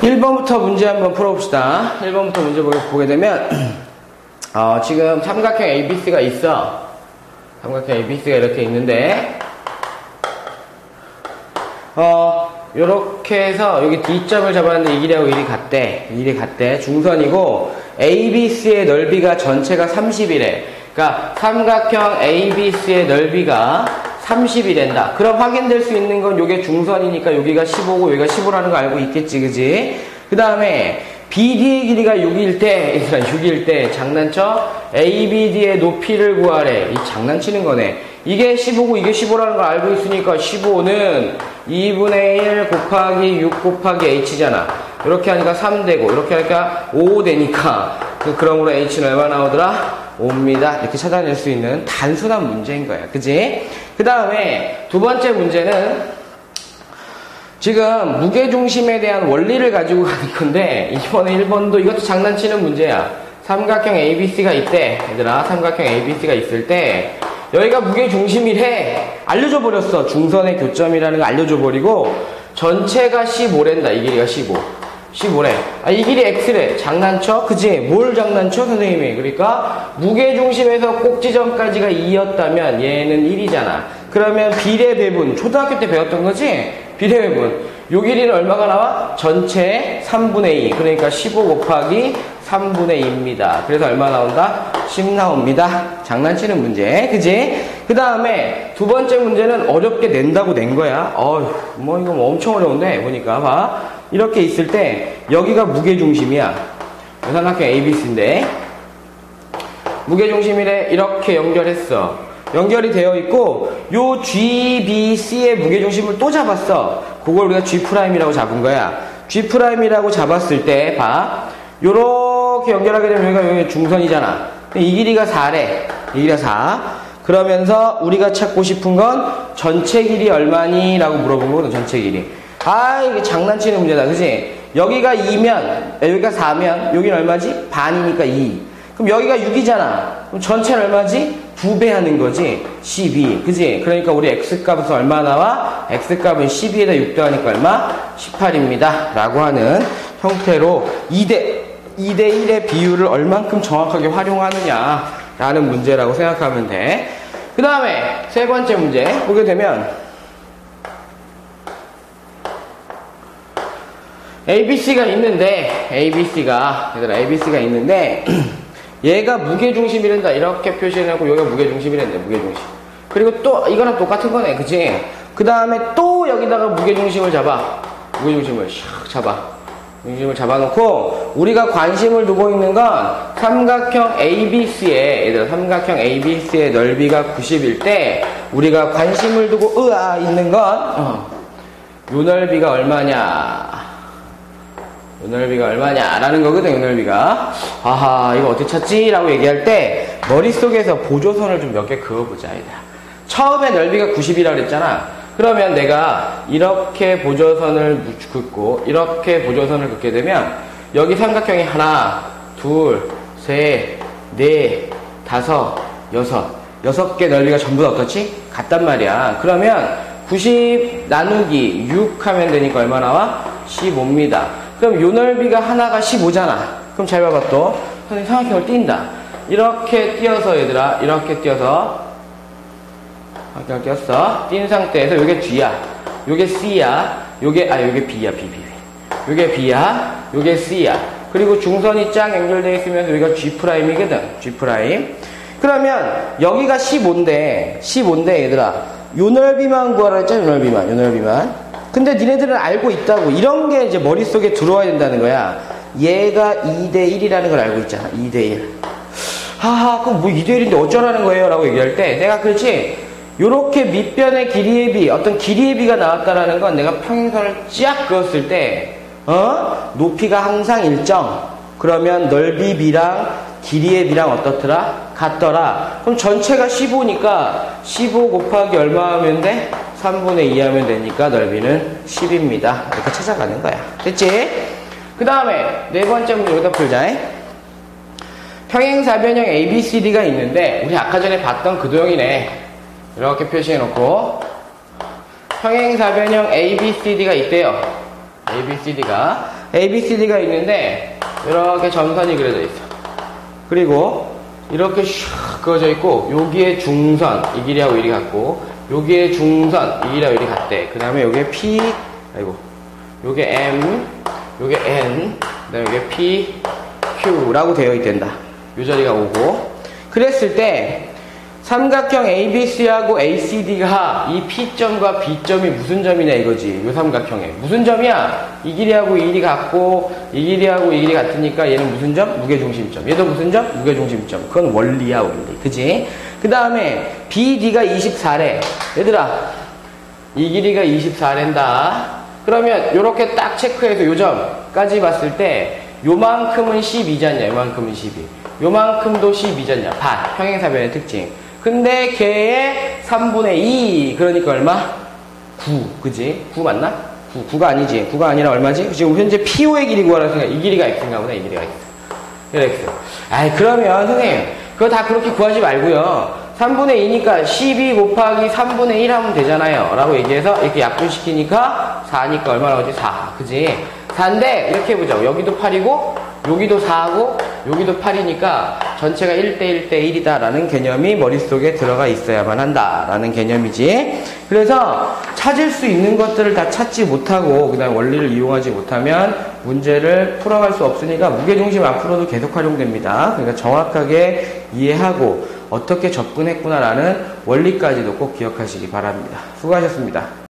1번부터 문제 한번 풀어봅시다. 1번부터 문제 보게 되면, 어, 지금 삼각형 ABC가 있어. 삼각형 ABC가 이렇게 있는데, 어, 요렇게 해서 여기 D점을 잡았는데 이 길이하고 이 길이 같대. 이 길이 같대. 중선이고, ABC의 넓이가 전체가 30이래. 그러니까 삼각형 ABC의 넓이가 30이 된다. 그럼 확인될 수 있는 건 요게 중선이니까 여기가 15고 여기가 15라는 거 알고 있겠지, 그지? 그 다음에 BD의 길이가 6일 때, 얘들아 6일 때 장난쳐? ABD의 높이를 구하래. 이 장난치는 거네. 이게 15고 이게 15라는 걸 알고 있으니까 15는 2분의 1 곱하기 6 곱하기 H잖아. 이렇게 하니까 3 되고 이렇게 하니까 5 되니까 그 그러므로 H는 얼마 나오더라? 5입니다. 이렇게 찾아낼 수 있는 단순한 문제인 거야. 그지? 그 다음에 두 번째 문제는 지금 무게중심에 대한 원리를 가지고 가는 건데 이번에 1번도 이것도 장난치는 문제야. 삼각형 ABC가 있대. 얘들아 삼각형 ABC가 있을 때 여기가 무게중심이래. 알려줘 버렸어. 중선의 교점이라는 거 알려줘 버리고 전체가 15랜다. 이 길이가 15. 15래. 아, 이 길이 X래. 장난쳐? 그지? 뭘 장난쳐? 선생님이. 그러니까, 무게중심에서 꼭지점까지가 2였다면 얘는 1이잖아. 그러면 비례 배분. 초등학교 때 배웠던 거지? 비례 배분. 요 길이는 얼마가 나와? 전체 3분의 2. 그러니까 15 곱하기 3분의 2입니다. 그래서 얼마 나온다? 10 나옵니다. 장난치는 문제. 그지? 그 다음에 두 번째 문제는 어렵게 낸다고 낸 거야. 어휴, 뭐 이거 뭐 엄청 어려운데. 보니까 봐. 이렇게 있을 때 여기가 무게중심이야. 삼각형 ABC인데 무게중심이래 이렇게 연결했어. 연결이 되어 있고 요 GBC의 무게중심을 또 잡았어. 그걸 우리가 G'이라고 잡은 거야. G'이라고 잡았을 때 봐. 요렇게 연결하게 되면 여기가 여기 중선이잖아. 이 길이가 4래. 이 길이가 4. 그러면서 우리가 찾고 싶은 건 전체 길이 얼마니? 라고 물어본 거거든, 전체 길이. 아, 이게 장난치는 문제다. 그지? 여기가 2면, 여기가 4면, 여기는 얼마지? 반이니까 2. 그럼 여기가 6이잖아. 그럼 전체는 얼마지? 2배 하는 거지. 12. 그지? 그러니까 우리 x값은 얼마 나와? x값은 12에다 6 더하니까 얼마? 18입니다. 라고 하는 형태로 2대, 2대 1의 비율을 얼만큼 정확하게 활용하느냐. 라는 문제라고 생각하면 돼. 그 다음에 세 번째 문제 보게 되면 ABC가 있는데, ABC가, 얘들아, ABC가 있는데, 얘가 무게중심이란다. 이렇게 표시해놓고, 여기가 무게중심이란다. 무게중심. 그리고 또, 이거랑 똑같은 거네. 그치? 그 다음에 또 여기다가 무게중심을 잡아. 무게중심을 샥 잡아. 중심을 잡아놓고, 우리가 관심을 두고 있는 건, 삼각형 ABC의, 얘들아, 삼각형 ABC의 넓이가 90일 때, 우리가 관심을 두고, 으아, 있는 건, 어, 요 넓이가 얼마냐. 요 넓이가 얼마냐라는 거거든, 요 넓이가. 아하, 이거 어떻게 찾지? 라고 얘기할 때, 머릿속에서 보조선을 좀 몇 개 그어보자, 얘들아. 처음에 넓이가 90이라고 그랬잖아. 그러면 내가 이렇게 보조선을 긋고, 이렇게 보조선을 긋게 되면, 여기 삼각형이 하나, 둘, 셋, 넷, 다섯, 여섯. 여섯 개 넓이가 전부 다 어떻지? 같단 말이야. 그러면 90 나누기 6 하면 되니까 얼마 나와? 15입니다. 그럼 요 넓이가 하나가 15잖아. 그럼 잘 봐봐 또. 선생님 삼각형을 띈다. 이렇게 띄어서 얘들아 이렇게 띄어서 삼각형을 띄었어. 띈 상태에서 요게 G야. 요게 C야. 요게 아 요게 B야 B B B. 요게 B야. 요게 C야. 그리고 중선이 쫙 연결되어 있으면서 여기가 G'이거든. G'. 그러면 여기가 15인데 15인데 얘들아 요 넓이만 구하라 했잖아. 요 넓이만. 요 넓이만. 근데 니네들은 알고 있다고 이런 게 이제 머릿속에 들어와야 된다는 거야. 얘가 2대1이라는 걸 알고 있잖아. 2대1. 하하, 그럼 뭐 2대1인데 어쩌라는 거예요? 라고 얘기할 때 내가 그렇지. 요렇게 밑변의 길이의 비, 어떤 길이의 비가 나왔다라는 건 내가 평행선을 쫙 그었을 때, 어? 높이가 항상 일정. 그러면 넓이 비랑 길이의 비랑 어떻더라? 같더라. 그럼 전체가 15니까 15 곱하기 얼마 하면 돼? 3분의 2 하면 되니까 넓이는 10입니다. 이렇게 찾아가는 거야. 됐지? 그 다음에 네 번째 문제 여기다 풀자. 평행사변형 ABCD가 있는데 우리 아까 전에 봤던 그 도형이네. 이렇게 표시해 놓고 평행사변형 ABCD가 있대요. A, B, C, D가. A, B, C, D가 있는데, 이렇게 점선이 그려져 있어. 그리고, 이렇게 슉 그어져 있고, 여기에 중선, 이 길이하고 이리 같고, 여기에 중선, 이 길이하고 이리 같대. 그 다음에 여기에 P, 아이고, 요게 M, 요게 N, 그 다음에 요게 P, Q라고 되어 있단다. 요 자리가 오고. 그랬을 때, 삼각형 ABC하고 ACD가 이 P점과 B점이 무슨 점이냐 이거지. 요 삼각형에. 무슨 점이야? 이 길이하고 이 길이 같고, 이 길이하고 이 길이 같으니까 얘는 무슨 점? 무게중심점. 얘도 무슨 점? 무게중심점. 그건 원리야, 원리. 그지? 그 다음에 BD가 24래. 얘들아, 이 길이가 24랜다. 그러면 요렇게 딱 체크해서 요 점까지 봤을 때 요만큼은 12잖냐, 요만큼은 12. 요만큼도 12잖냐, 반. 평행사변의 특징. 근데 걔의 3분의 2. 그러니까 얼마? 9. 그지? 9 맞나? 9. 9가 아니지. 9가 아니라 얼마지? 지금 현재 PO의 길이 구하라 생각. 이 길이가 X인가 보다, 이 길이가 X. 이래 X. 아이, 그러면 선생님, 그거 다 그렇게 구하지 말고요. 3분의 2니까 12 곱하기 3분의 1 하면 되잖아요. 라고 얘기해서 이렇게 약분시키니까 4니까 얼마 나오지? 4. 그지? 4인데, 이렇게 해보자고. 여기도 8이고, 여기도 4하고, 여기도 8이니까 전체가 1대 1대 1이다 라는 개념이 머릿속에 들어가 있어야만 한다 라는 개념이지. 그래서 찾을 수 있는 것들을 다 찾지 못하고, 그 다음 원리를 이용하지 못하면 문제를 풀어갈 수 없으니까 무게중심 앞으로도 계속 활용됩니다. 그러니까 정확하게 이해하고 어떻게 접근했구나라는 원리까지도 꼭 기억하시기 바랍니다. 수고하셨습니다.